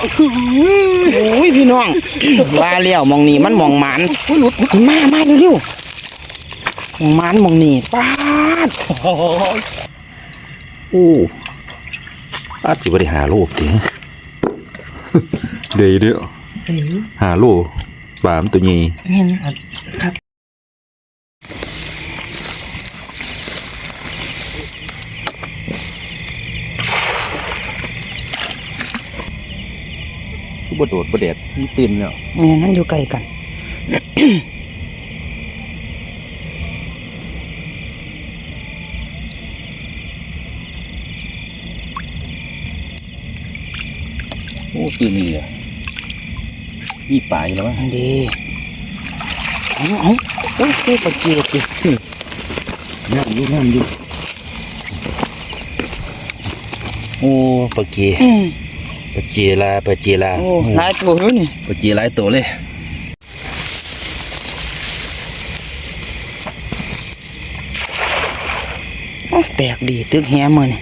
โอ้ยพี่น้องว่าแล้วมองนี่มันมองหมันมามาเร็วๆมองหมันมองนี่ป้าดโอ้อาจจะบริหาโลบถึงเดี๋ยวเดี๋ยวหาโลปลามนตัวใหญ่เห็นครับ บ่โดดบ่แดดมันตื่นแล้วแม่นั่นอยู่ไกลกัน โอ้ตื่นนี่อะมีปลาอยู่แล้วมั้งอันดีเอาเอาโอ้ยคือปลาเกียวกิน้ำอยู่น้ำอยู่โอ้ปลาเกอืม ปลาเจลาปลาเจลาโอ้หลายตัวอยู่นี่ปลาเจหลายตัวเลยโอ้แตกดีตึกแฮมือนี่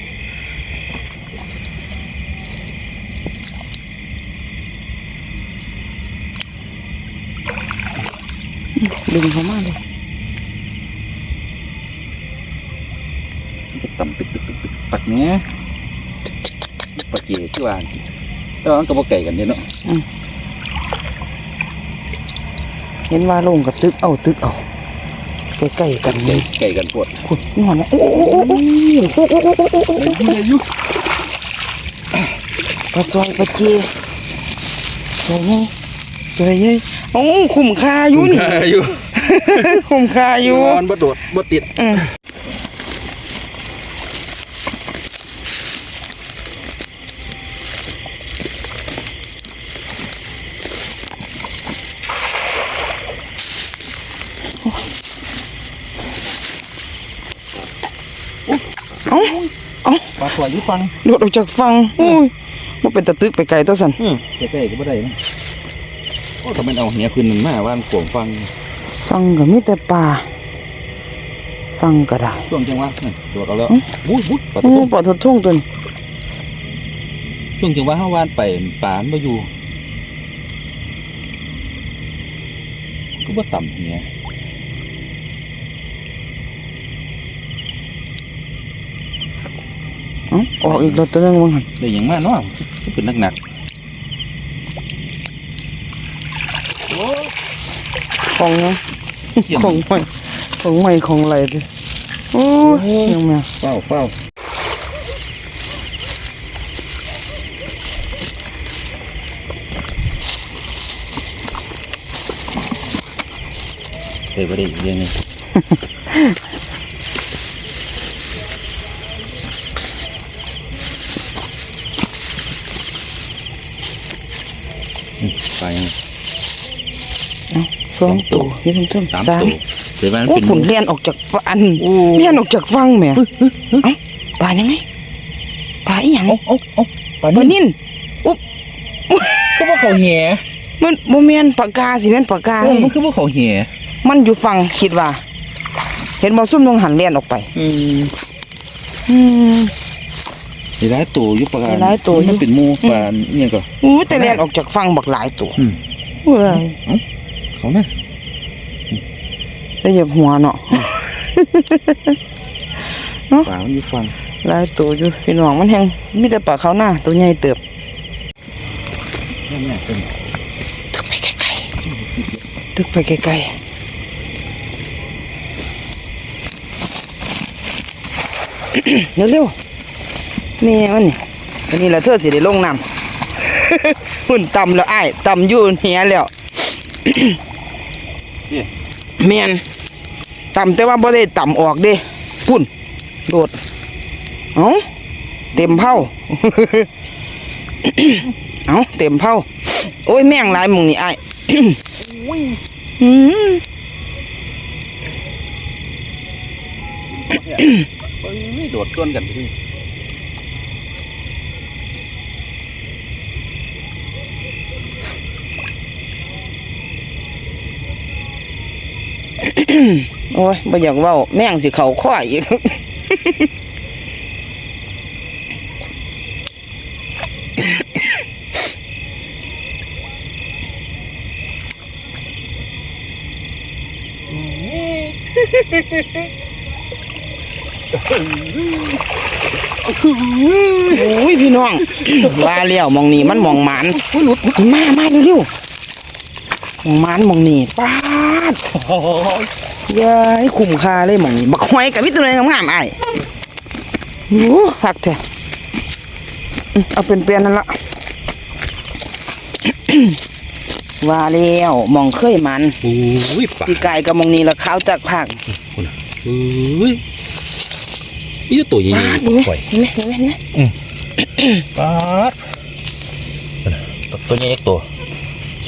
ดึงเขามาเลยต่ำตึกตึกตึกตึกปักเนี้ยปลาเจที่ว่า แต่มันก็บ่ไก่กันเด้เนาะเห็นว่าลงกับตึกเอาตึกเอาใกล้ๆกันไก่ไก่กันปวดขุดนอนนะโอ้โหโอ้โหโอ้โหโอ้โหโอ้โหปลาซอยปลาเจสวยไงสวยไงโอ้คุ้มค่าอยู่นี่คุ้มค่าอยู่คุ้มค่าอยู่นอนบ่โดดบ่ติด อ้าปลาตัวอยู่ฟังโดดออกจากฟังอุ้ยมันเป็นตะตึกไปไกลตัวสันอืมใกล้ๆก็บ่ได้นะโอ้ทำไมเอาเหียขึ้นมันมาว่านกวงฟังฟังก็มีแต่ป่าฟังก็ได้ช่วงจังหวะนั่นโดดเอาแล้ววุ้ยวุ้ยปลาโอ้ตัวปลาทดทุ่งตัวนี้ช่วงจังหวะเฮาว่านไปปลามันบ่อยู่ก็บ่ต่ำเหีย อ้าออกอีกแล้วตัวหนึงมั้งหันได้หยังมาเนาะก็เป็นหนักของเนาะๆเสียงของใหม่ของใหม่ของอะไรดิโอ้ยยังไงเฝ้าเฝ้าเฮ้ยบ่ได้อีกเรื่องหนึง อืม ไปยังสองตัวอยี่ทั้งทั้งสามสามตัวเดี๋ยวมันโอ้เป็นผลเลียนออกจากฟันเลียนออกจากฟังแหม่เอ้าปลายังไงปลาอีหยังโอ้โอ้โอ้ปลาปลานิ่นิ่นอุ๊บก็ว่าเขาแห่มันบ่แม่นปากกาสิแม่นปากกาเออเฮ้ยมันคือว่าเขาแห่มันอยู่ฟังคิดว่า เห็นบ่ซุ่มลงหันเลียนออกไป อืมอืม มีหลายตัวอยู่ปลามีหลายตัวอยู่ มันเป็นหมูปลาเนี่ยก็อู้แต่เลียนออกจากฟังบักหลายตัวอืมเว้ยเขาน่ะแต่อย่าหัวเนาะปลามันอยู่ฟังหลายตัวอยู่พี่น้องมันแฮงมีแต่ปลาเขาวหน้าตัวใหญ่เติบนั่นแหละเป็นตึกไปไกลๆตึกไปไกลๆ เร็ว ๆนี่มันนี่อันนี้แหละเธอสิได้ลงน้ำหุ่นต่ำแล้วอ้ายต่ำอยู่เหียแล้วเมียนต่ำแต่ว่าบ่ได้ต่ำออกเด้พุ่นโดดเอ้าเต็มเผาเอ้าเต็มเผาโอ้ยแม่งหลายหมึงนี่อ้ายอืมเอ้ยโดดต้นกันไปดิ โอ้ยบ่อยากเว้าแม่งสิเขาข้ออีกอ้ยพี่น้องว่าเลี้ยวมองนี่มันมองหมันมามาเร็ว มองหมันหมองนี่ป้าดเย้ยคุ้มค่าเลยหมองนี่บักหอยกับมิตรเลยงามๆอ้ายโอ้หักแท้อืมเอาเป็นเปลี่ยนนั่นละว่าแล้วหมองเคยมันโอ้ยปลาพี่กายกับหมองนี่ละขาวจากผักเอ้ยนี่จะตัวใหญ่ป้าดๆนี่ไหมข่อยนี่ไหมนี่ไหมนี่ไหมปาดตัวใหญ่ๆตัว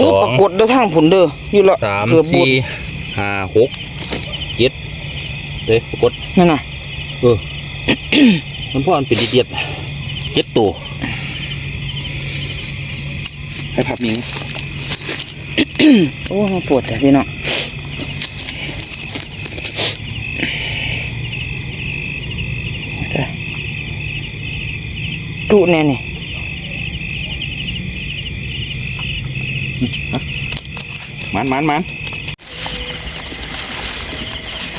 โอ้ปรากฏเด้อทางผุนเด้ออยู่ละสามเกือบบุดสี่ห้าหกเจ็ดเด้ปรากฏนั่นน่ะเออมันพ่อมันเป็นเดียดๆเจ็ดตัวให้พับนี้โอ้มาปวดแต่พี่น้องจ้ะจุแน่นี่ มันมันมัน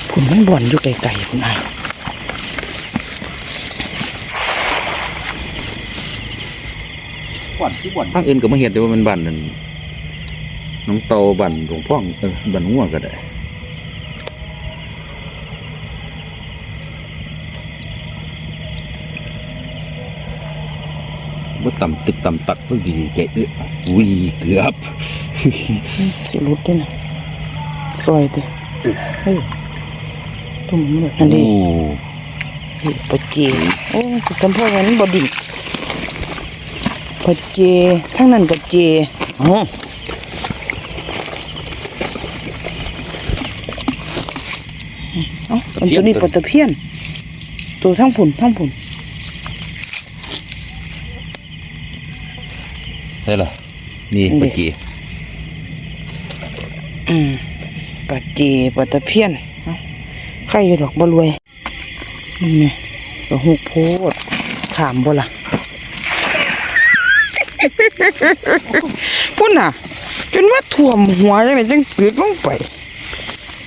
ผุนมันบ่อนอยู่ไกลๆคุณนายบ่อนที่บ่อนภาคอื่นก็มาเห็นแต่ว่ามันบันนั่นน้องเตาบันหลวงพ่องเออบันง่วงก็ได้ ว่าต่ำตึกต่ำตักเพิ่งดีใจเอื้อวีเกือบสิรุดด้วยนะซอยเด้เฮ้ยตุ่มเลยอันนี้ปะเจโอ้สิสัมพ่อมันบ่ดิ่งปะเจทั้งนั้นก็เจอ๋อเอ้าอันตัวนี้ปลาตะเพียน ตัวทั้งผุนทั้งผุน ได้เหรอนี่ปะจีอืมปลาเจปลาตะเพียนเอ้าใครอยู่ดอกบ่รวยนี่ไงก็หุกโพดถามบ่ล่ะพุ่นน่ะ จนว่าถ่วมหัวจังไดจังตึกลงไป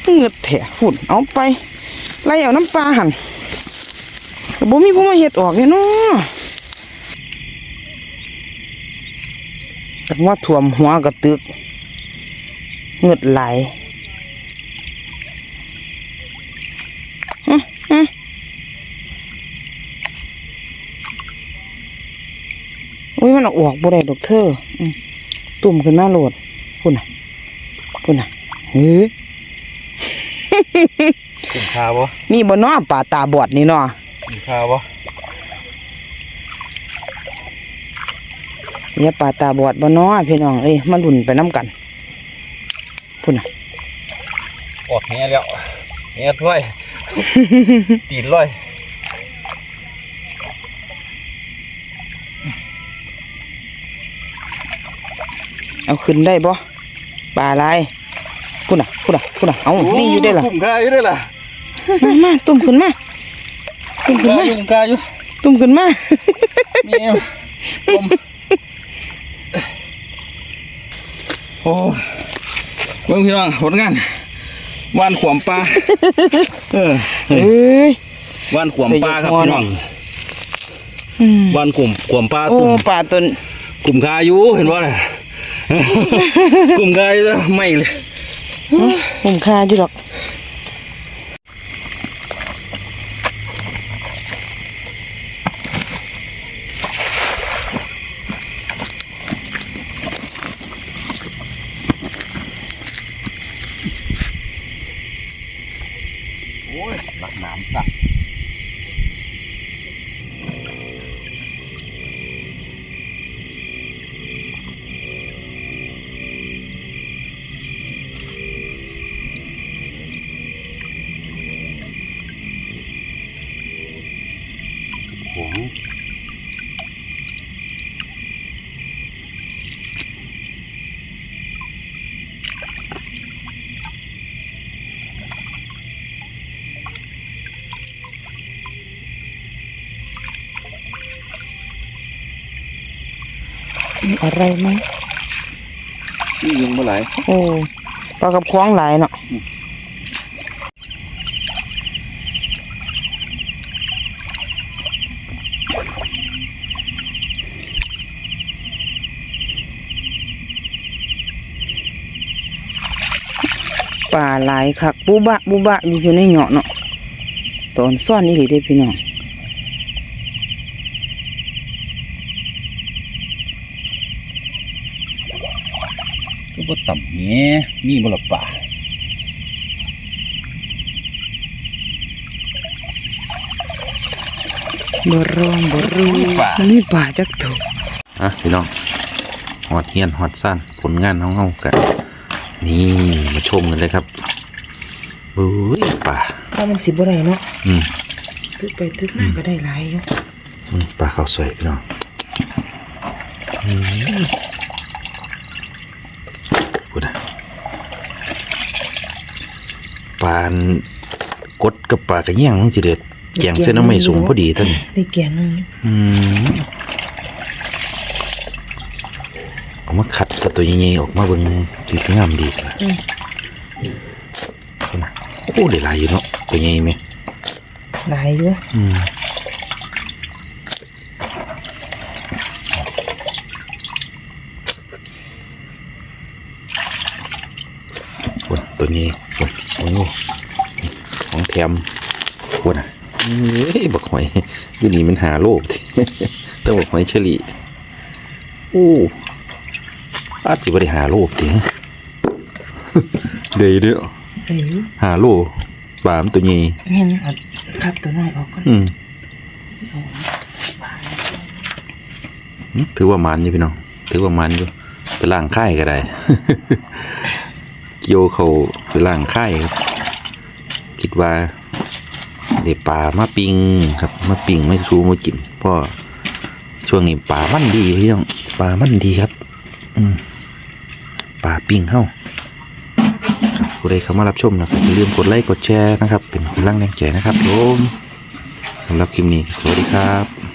เหงือดแถฝุ่นเอาไปไล่เอาน้ำปลาหั่นก็บ่มีผู้มาเฮ็ดออกเนี่ยเนาะแต่ ว่าถ่วมหัวก็ตึกเหงือดไหลฮะฮะโอ้ยมันเอาออกบ่ได้ดอกเธออืมตุ่มขึ้นมาโหลดพุ่นน่ะพุ่นน่ะเฮ้ยคุ้มค่าบ่มีบ่เนาะป่าตาบอดนี่เนาะคุ้มค่าบ่ เนี่ยป่าตาบอดบ่เนาะพี่น้องเอ้ยมาลุ่นไปน้ำกันพุ่นน่ะออกเงี้ยแล้วเงี้ยถ้วยตีนร้อยเอาขึ้นได้บ่ปลาอะไรพุ่นน่ะพุ่นน่ะพุ่นน่ะเอานี่อยู่ได้ล่ะคุ้มค่าอยู่ได้ล่ะมามาตุ่มขึ้นมาตุ่มขึ้นมาคุ้มค่าอยู่ตุ่มขึ้นมานี่เอวผม โอ้เบิ่งพี่น้องผลงานวานขวามปลาเออเอ้ยวานขวามปลาครับเดี๋ยวพี่จะน้องอืมวานขวมขวามปลาโอ้ตุ่มปลาตัวกลุ่มคาอยู่เห็นว่าน่ะกลุ่มคาอยู่แล้วไม่เลยผมคาอยู่ดอก โอ้ยหลักหนามสัก อะไรไหมนี่ยิงมาหลายโอ้ปลากับคว้องหลายเนาะปลาหลายคักบุบะบุบะอยู่อยู่ในเหาะเนาะตอนซ่อนนี่หรือได้พี่น้อง ก็บ่ต่ำแหมีบ่ละป่าบ่ร้องบ่รู้ป่ามันมีป่าจักตัวอะพี่น้องฮอดเฮียนฮอดซ่านผลงานของเฮากันนี่มาชมกันเลยครับโอ้ยป่าถ้ามันสิบ่ได้เนาะอืมตึกไปตึกมาก็ได้หลายอยู่อืมปลาข้าวสวยพี่น้องอืมพูดนะ ปลานกดกับปลากระเยี่ยงมันสิเด็ดแกงเส้นน้ำไม่สูงพอดีท่านได้แก่นึงอืมเอามาขัดกับตัวใหญ่ๆออกมาเบิ่งดีงามดีนะพูดนะโอ้ได้หลายอยู่เนาะตัวใหญ่ไหมหลายอยู่อืมคนตัวนี้คนโอ้โห ของแถมคนอะเอ้ยบักหอยอยู่นี่มันหาโลกต้องบักหอยเฉลี่โอ้อาจจะบริหาโลกทีเดี๋ยวเดี๋ยวเอ้ยหาโลปลามนตัวนี้ยังอัดคัดตัวน้อยออกก่อนอืมอืมถือว่ามันอยู่พี่น้องถือว่ามันอยู่ไปล่างค่ายก็ได้ เกี่ยวเขาไปล่างค่ายครับ คิดว่าเดี๋ยวปลามาปิงครับมาปิงไม่ซูมากินเพราะช่วงนี้ปลามันดีพี่น้องปลามันดีครับ อืมปลาปิงเข้าครับผู้ใดเข้ามารับชมนะครับอย่าลืมกดไลค์กดแชร์นะครับ เป็นกำลังแรงใจนะครับผมสำหรับคลิปนี้สวัสดีครับ